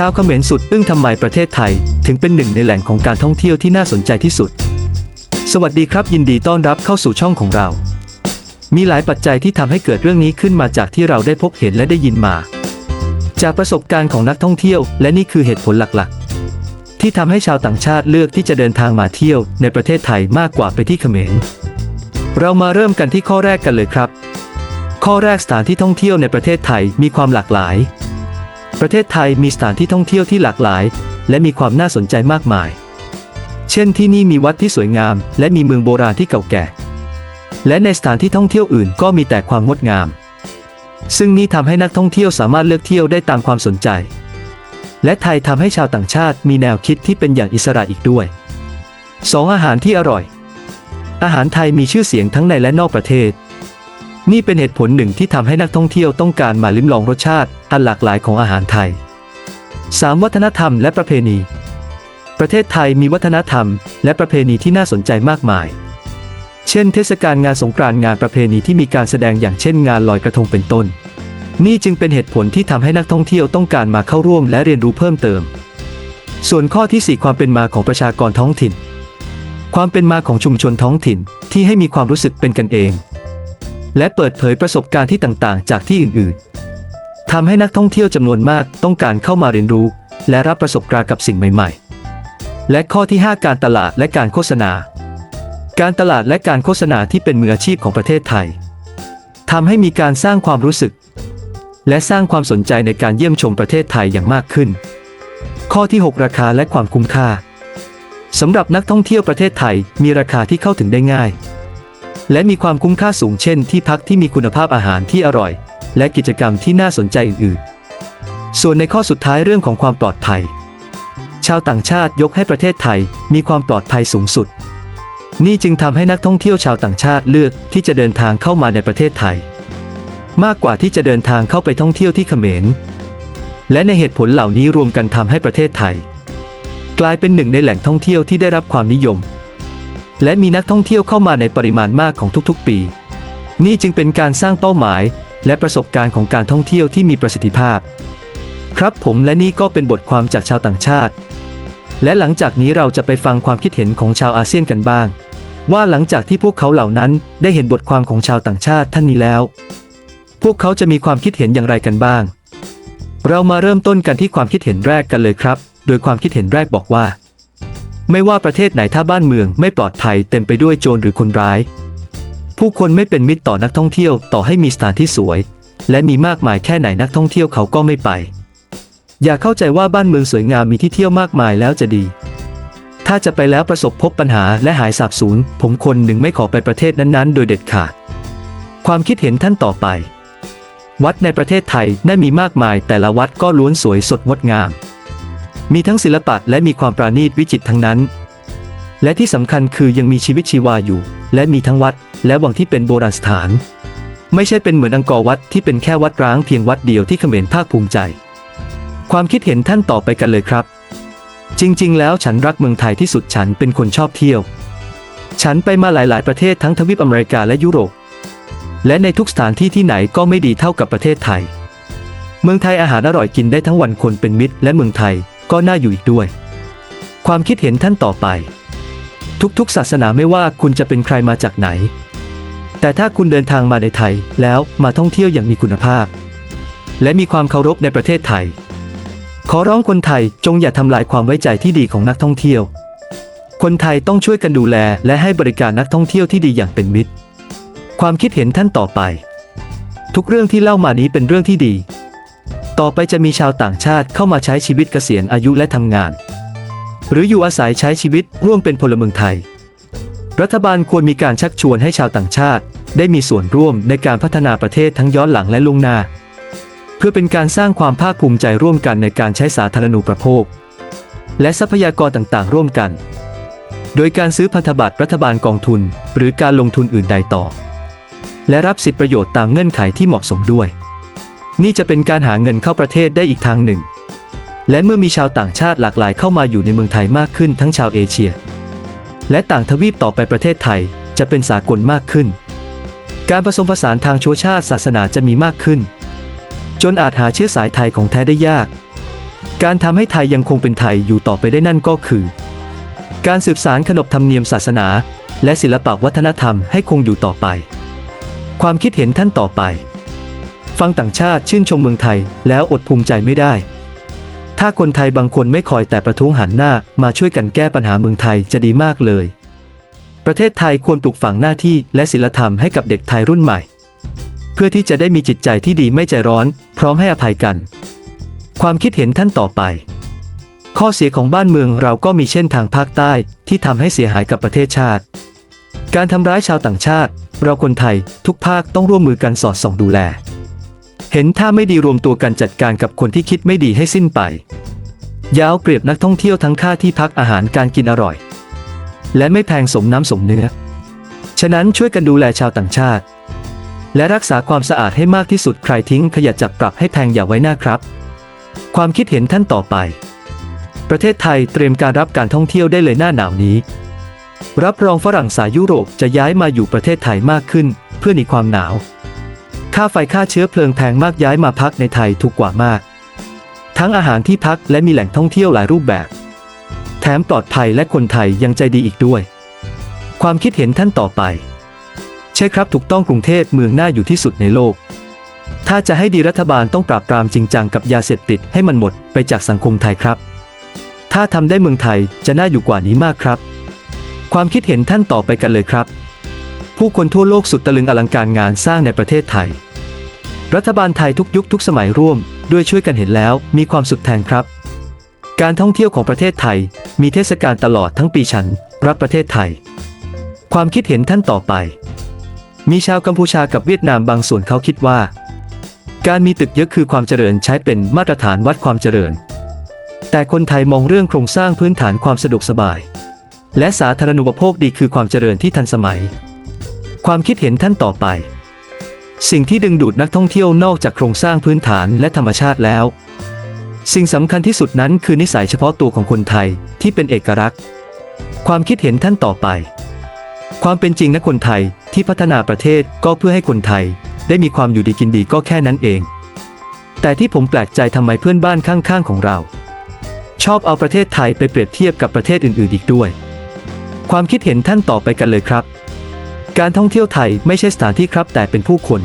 ชาวเขมรสุดอึ้งทำไมประเทศไทย ถึงเป็นหนึ่งในแหล่งของการท่องเที่ยวที่น่าสนใจที่สุด สวัสดีครับ ยินดีต้อนรับเข้าสู่ช่องของเรา มีหลายปัจจัยที่ทำให้เกิดเรื่องนี้ขึ้นมาจากที่เราได้พบเห็นและได้ยินมา จากประสบการณ์ของนักท่องเที่ยว และนี่คือเหตุผลหลักๆ ที่ทำให้ชาวต่างชาติเลือกที่จะเดินทางมาเที่ยวในประเทศไทยมากกว่าไปที่เขมร เรามาเริ่มกันที่ข้อแรกกันเลยครับ ข้อแรกสถานที่ท่องเที่ยวในประเทศไทยมีความหลากหลาย ประเทศไทยมีสถานที่ท่องเที่ยวที่หลากหลาย และมีความน่าสนใจมากมาย เช่นที่นี่มีวัดที่สวยงาม และมีเมืองโบราณที่เก่าแก่ และในสถานที่ท่องเที่ยวอื่นก็มีแต่ความงดงาม ซึ่งนี่ทำให้นักท่องเที่ยวสามารถเลือกเที่ยวได้ตามความสนใจ และไทยทำให้ชาวต่างชาติมีแนวคิดที่เป็นอย่างอิสระอีกด้วย 2. อาหารที่อร่อย อาหารไทยมีชื่อเสียงทั้งในและนอกประเทศ นี่เป็นเหตุผลหนึ่งที่ทำให้นักท่องเที่ยวต้องการมาลิ้มลองรสชาติอันหลากหลายของอาหารไทย 3. วัฒนธรรมและประเพณี ประเทศไทยมีวัฒนธรรม และประเพณีที่น่าสนใจมากมาย เช่น เทศกาลงานสงกรานต์งานประเพณีที่มีการแสดงอย่างเช่นงานลอยกระทงเป็นต้น นี่จึงเป็นเหตุผลที่ทำให้นักท่องเที่ยวต้องการมาเข้าร่วมและเรียนรู้เพิ่มเติม ส่วนข้อที่ 4 ความเป็นมาของประชากรท้องถิ่น ความเป็นมาของชุมชนท้องถิ่นที่ให้มีความรู้สึกเป็นกันเอง และเปิดเผยประสบการณ์ที่ต่างๆ จากที่อื่นๆทำให้นักท่องเที่ยวจำนวนมากต้องการเข้ามาเรียนรู้ และรับประสบการณ์กับสิ่งใหม่ๆ และข้อที่ 5 การตลาดและการโฆษณา การตลาดและการโฆษณาที่เป็นมืออาชีพของประเทศไทยทำให้มีการสร้างความรู้สึก และสร้างความสนใจในการเยี่ยมชมประเทศไทยอย่างมากขึ้น ข้อที่ 6 ราคาและความคุ้มค่าสำหรับนักท่องเที่ยวประเทศไทยมีราคาที่เข้าถึงได้ง่าย และมีความคุ้มค่าสูงเช่นที่พักที่มีคุณภาพอาหารที่อร่อย และกิจกรรมที่น่าสนใจอื่นๆ ส่วนในข้อสุดท้ายเรื่องของความปลอดภัย ชาวต่างชาติยกให้ประเทศไทยมีความปลอดภัยสูงสุด นี่จึงทำให้นักท่องเที่ยวชาวต่างชาติเลือกที่จะเดินทางเข้ามาในประเทศไทย มากกว่าที่จะเดินทางเข้าไปท่องเที่ยวที่เขมร และในเหตุผลเหล่านี้รวมกันทำให้ประเทศไทย กลายเป็นหนึ่งในแหล่งท่องเที่ยวที่ได้รับความนิยม และมีนักท่องเที่ยวเข้ามาในปริมาณมากของทุกๆ ปี นี่จึงเป็นการสร้างเป้าหมาย และประสบการณ์ของการท่องเที่ยวที่มีประสิทธิภาพ ครับผมและนี่ก็เป็นบทความจากชาวต่างชาติ และหลังจากนี้เราจะไปฟังความคิดเห็นของชาวอาเซียนกันบ้าง ว่าหลังจากที่พวกเขาเหล่านั้นได้เห็นบทความของชาวต่างชาติท่านนี้แล้ว พวกเขาจะมีความคิดเห็นอย่างไรกันบ้าง เรามาเริ่มต้นกันที่ความคิดเห็นแรกกันเลยครับ โดยความคิดเห็นแรกบอกว่า ไม่ว่าประเทศไหนถ้าบ้านเมืองไม่ปลอดภัยเต็มไปด้วยโจรหรือคนร้าย ผู้คนไม่เป็นมิตรต่อนักท่องเที่ยวต่อให้มีสถานที่สวย และมีมากมายแค่ไหนนักท่องเที่ยวเขาก็ไม่ไป อย่าเข้าใจว่าบ้านเมืองสวยงามมีที่เที่ยวมากมายแล้วจะดี ถ้าจะไปแล้วประสบพบปัญหาและหายสาบสูญผมคนหนึ่งไม่ขอไปประเทศนั้นๆ โดยเด็ดขาดความคิดเห็นท่านต่อไป วัดในประเทศไทยน่ามีมากมายแต่ละวัดก็ล้วนสวยสดงดงาม มีทั้งศิลปะและมีความปราณีตวิจิตทั้งนั้น และที่สำคัญคือยังมีชีวิตชีวาอยู่ และมีทั้งวัด และวังที่เป็นโบราณสถาน ไม่ใช่เป็นเหมือนอังกอร์วัดที่เป็นแค่วัดร้างเพียงวัดเดียวที่เขมรภาคภูมิใจ ความคิดเห็นท่านต่อไปกันเลยครับ จริง ๆ แล้วฉันรักเมืองไทยที่สุดฉันเป็นคนชอบเที่ยว ฉันไปมาหลาย ๆ ประเทศทั้งทวีปอเมริกาและยุโรป และในทุกสถานที่ที่ไหนก็ไม่ดีเท่ากับประเทศไทย เมืองไทยอาหารอร่อยกินได้ทั้งวันคนเป็นมิตร และเมืองไทย ก็น่าอยู่อีกด้วย ความคิดเห็นท่านต่อไป ทุกๆ ศาสนาไม่ว่าคุณจะเป็นใครมาจากไหน แต่ถ้าคุณเดินทางมาในไทยแล้วมาท่องเที่ยวอย่างมีคุณภาพ และมีความเคารพในประเทศไทย ขอร้องคนไทยจงอย่าทำลายความไว้ใจที่ดีของนักท่องเที่ยว คนไทยต้องช่วยกันดูแลและให้บริการนักท่องเที่ยวที่ดีอย่างเป็นมิตร ความคิดเห็นท่านต่อไป ทุกเรื่องที่เล่ามานี้เป็นเรื่องที่ดี ต่อไปจะมีชาวต่างชาติเข้ามาใช้ชีวิตเกษียณอายุและทำงาน หรืออยู่อาศัยใช้ชีวิตร่วมเป็นพลเมืองไทย รัฐบาลควรมีการชักชวนให้ชาวต่างชาติ ได้มีส่วนร่วมในการพัฒนาประเทศทั้งย้อนหลังและล่วงหน้า เพื่อเป็นการสร้างความภาคภูมิใจร่วมกันในการใช้สาธารณูปโภค และทรัพยากรต่างๆ ร่วมกัน โดยการซื้อพันธบัตรรัฐบาลกองทุน หรือการลงทุนอื่นใดต่อ และรับสิทธิประโยชน์ตามเงื่อนไขที่เหมาะสมด้วย นี่จะเป็นการหาเงินเข้าประเทศได้อีกทางหนึ่ง และเมื่อมีชาวต่างชาติหลากหลายเข้ามาอยู่ในเมืองไทยมากขึ้นทั้งชาวเอเชีย และต่างทวีปต่อไปประเทศไทยจะเป็นสากลมากขึ้น การผสมผสานทางชั่วชาติศาสนาจะมีมากขึ้น จนอาจหาเชื้อสายไทยของแท้ได้ยาก การทำให้ไทยยังคงเป็นไทยอยู่ต่อไปได้นั่นก็คือ การสืบสารขนบธรรมเนียมศาสนา และศิลปวัฒนธรรมให้คงอยู่ต่อไป ความคิดเห็นท่านต่อไป ฟังต่างชาติชื่นชมเมืองไทย แล้วอดภูมิใจไม่ได้ ถ้าคนไทยบางคนไม่คอยแต่ประท้วงหันหน้ามาช่วยกันแก้ปัญหาเมืองไทยจะดีมากเลย ประเทศไทยควรปลูกฝังหน้าที่และศีลธรรมให้กับเด็กไทยรุ่นใหม่ เพื่อที่จะได้มีจิตใจที่ดีไม่ใจร้อน พร้อมให้อภัยกัน ความคิดเห็นท่านต่อไป ข้อเสียของบ้านเมืองเราก็มีเช่นทางภาคใต้ที่ทำให้เสียหายกับประเทศชาติ การทำร้ายชาวต่างชาติ เราคนไทยทุกภาคต้องร่วมมือกันสอดส่องดูแล เห็นถ้าไม่ดีรวมตัวกันจัดการกับคนที่คิดไม่ดีให้สิ้นไป ยาวเปรียบนักท่องเที่ยวทั้งค่าที่พักอาหารการกินอร่อย และไม่แพงสมน้ำสมเนื้อ ฉะนั้นช่วยกันดูแลชาวต่างชาติ และรักษาความสะอาดให้มากที่สุดใครทิ้งขยะจับปรับให้แพงอย่าไว้หน้าครับ ความคิดเห็นท่านต่อไป ประเทศไทยเตรียมการรับการท่องเที่ยวได้เลยหน้าหนาวนี้ รับรองฝรั่งสายยุโรปจะย้ายมาอยู่ประเทศไทยมากขึ้น เพื่อหนีความหนาว ค่าไฟค่าเชื้อเพลิงแพงมากย้ายมาพักในไทยถูกกว่ามาก ทั้งอาหารที่พักและมีแหล่งท่องเที่ยวหลายรูปแบบ แถมปลอดภัยและคนไทยยังใจดีอีกด้วย ความคิดเห็นท่านต่อไป ใช่ครับถูกต้องกรุงเทพเมืองน่าอยู่ที่สุดในโลก ถ้าจะให้ดีรัฐบาลต้องปราบปรามจริงจังกับยาเสพติดให้มันหมดไปจากสังคมไทยครับ ถ้าทำได้เมืองไทยจะน่าอยู่กว่านี้มากครับ ความคิดเห็นท่านต่อไปกันเลยครับ ผู้คนทั่วโลกสุดตะลึงอลังการงานสร้างในประเทศไทย รัฐบาลไทยทุกยุคทุกสมัยร่วม ด้วยช่วยกันเห็นแล้วมีความสุขแทนครับ การท่องเที่ยวของประเทศไทย มีเทศกาลตลอดทั้งปีฉัน รักประเทศไทย ความคิดเห็นท่านต่อไป มีชาวกัมพูชากับเวียดนามบางส่วนเขาคิดว่า การมีตึกเยอะคือความเจริญใช้เป็นมาตรฐานวัดความเจริญ แต่คนไทยมองเรื่องโครงสร้างพื้นฐานความสะดวกสบาย และสาธารณูปโภคดีคือความเจริญที่ทันสมัย ความคิดเห็นท่านต่อไป สิ่งที่ดึงดูดนักท่องเที่ยวนอกจากโครงสร้างพื้นฐานและธรรมชาติแล้ว สิ่งสำคัญที่สุดนั้นคือนิสัยเฉพาะตัวของคนไทยที่เป็นเอกลักษณ์ ความคิดเห็นท่านต่อไป ความเป็นจริงนะคนไทยที่พัฒนาประเทศก็เพื่อให้คนไทย ได้มีความอยู่ดีกินดีก็แค่นั้นเอง แต่ที่ผมแปลกใจทำไมเพื่อนบ้านข้างๆของเรา ชอบเอาประเทศไทยไปเปรียบเทียบกับประเทศอื่นๆอีกด้วย ความคิดเห็นท่านต่อไปกันเลยครับ การท่องเที่ยวไทยไม่ใช่สถานที่ครับแต่เป็นผู้คน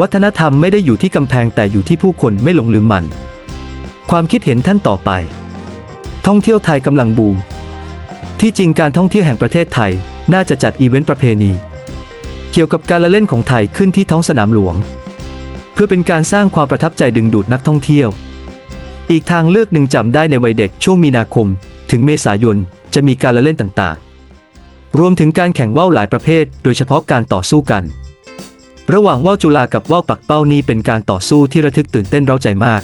วัฒนธรรมไม่ได้อยู่ที่กำแพงแต่อยู่ที่ผู้คนไม่หลงลืมมัน ความคิดเห็นท่านต่อไป ท่องเที่ยวไทยกำลังบูม ที่จริงการท่องเที่ยวแห่งประเทศไทย น่าจะจัดอีเวนต์ประเพณี เกี่ยวกับการละเล่นของไทยขึ้นที่ท้องสนามหลวง เพื่อเป็นการสร้างความประทับใจดึงดูดนักท่องเที่ยว อีกทางเลือกหนึ่งจำได้ในวัยเด็กช่วงมีนาคม ถึงเมษายนจะมีการละเล่นต่างๆ รวมถึงการแข่งว่าวหลายประเภท โดยเฉพาะการต่อสู้กัน ระหว่างว่าวจุฬากับว่าวปักเป้านี้เป็นการต่อสู้ที่ระทึกตื่นเต้นเร้าใจมาก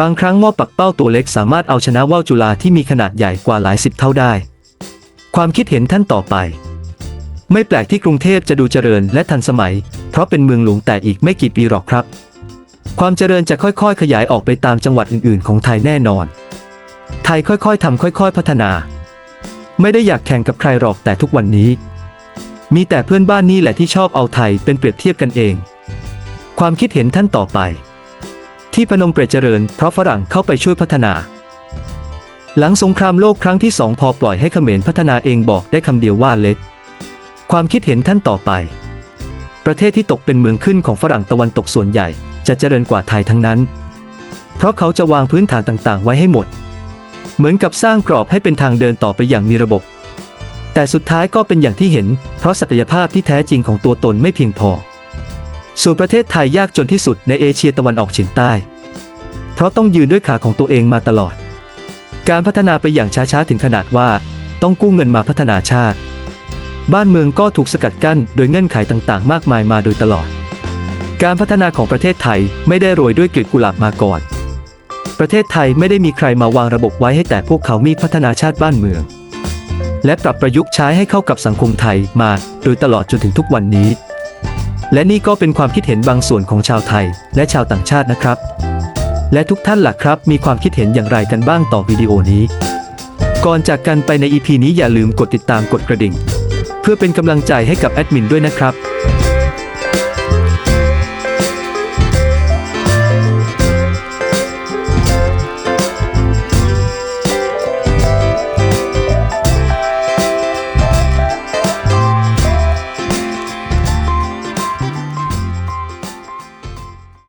บางครั้งว่าวปักเป้าตัวเล็กสามารถเอาชนะว่าวจุฬาที่มีขนาดใหญ่กว่าหลายสิบเท่าได้ ความคิดเห็นท่านต่อไป ไม่แปลกที่กรุงเทพจะดูเจริญและทันสมัย เพราะเป็นเมืองหลวงแต่อีกไม่กี่ปีหรอกครับ ความเจริญจะค่อยๆ ขยายออกไปตามจังหวัดอื่นๆ ของไทยแน่นอน ไทยค่อยๆทำค่อย ๆ พัฒนา ไม่ได้อยากแข่งกับใครหรอกแต่ทุกวันนี้ มีแต่เพื่อนบ้านนี่แหละที่ชอบเอาไทยเป็นเปรียบเทียบกันเอง ความคิดเห็นท่านต่อไป ที่พนมเปรตเจริญเพราะฝรั่งเข้าไปช่วยพัฒนา หลังสงครามโลกครั้งที่สองพอปล่อยให้เขมรพัฒนาเองบอกได้คำเดียวว่าเล็ก ความคิดเห็นท่านต่อไป ประเทศที่ตกเป็นเมืองขึ้นของฝรั่งตะวันตกส่วนใหญ่ จะเจริญกว่าไทยทั้งนั้น เพราะเขาจะวางพื้นฐานต่างๆ ไว้ให้หมด เหมือนกับสร้างกรอบให้เป็นทางเดินต่อไปอย่างมีระบบ แต่สุดท้ายก็เป็นอย่างที่เห็น เพราะศักยภาพที่แท้จริงของตัวตนไม่เพียงพอ ส่วนประเทศไทยยากจนที่สุดในเอเชียตะวันออกเฉียงใต้ เพราะต้องยืนด้วยขาของตัวเองมาตลอด การพัฒนาไปอย่างช้าๆถึงขนาดว่า ต้องกู้เงินมาพัฒนาชาติ บ้านเมืองก็ถูกสกัดกั้นโดยเงื่อนไขต่างๆ มากมายมาโดยตลอด การพัฒนาของประเทศไทยไม่ได้โรยด้วยกลีบกุหลาบมาก่อน ประเทศไทยไม่ได้มีใครมาวางระบบไว้ให้แต่พวกเขามีพัฒนาชาติบ้านเมือง และปรับประยุกต์ใช้ให้เข้ากับสังคมไทยมาโดยตลอดจนถึงทุกวันนี้ และนี่ก็เป็นความคิดเห็นบางส่วนของชาวไทยและชาวต่างชาตินะครับ และทุกท่านล่ะครับ มีความคิดเห็นอย่างไรกันบ้างต่อวิดีโอนี้ ก่อนจากกันไปใน EP นี้อย่าลืมกดติดตามกดกระดิ่ง เพื่อเป็นกำลังใจให้กับแอดมินด้วยนะครับ